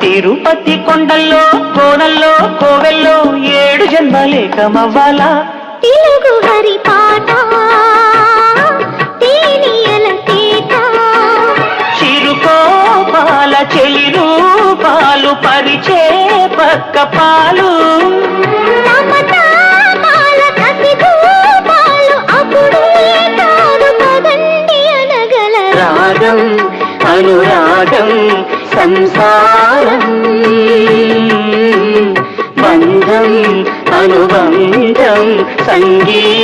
తిరుపతి కొండల్లో కోనల్లో కోవెల్లో ఏడు జన్మలేకమవ్వాలా తెలుగు హరి పాట తేనియల తేట. చిరుకోపాల చెలి రూపాలు పరిచే పక్క పాలు. రాగం అనురాగం సంసారం బంధం అనుబంధం సంగీతం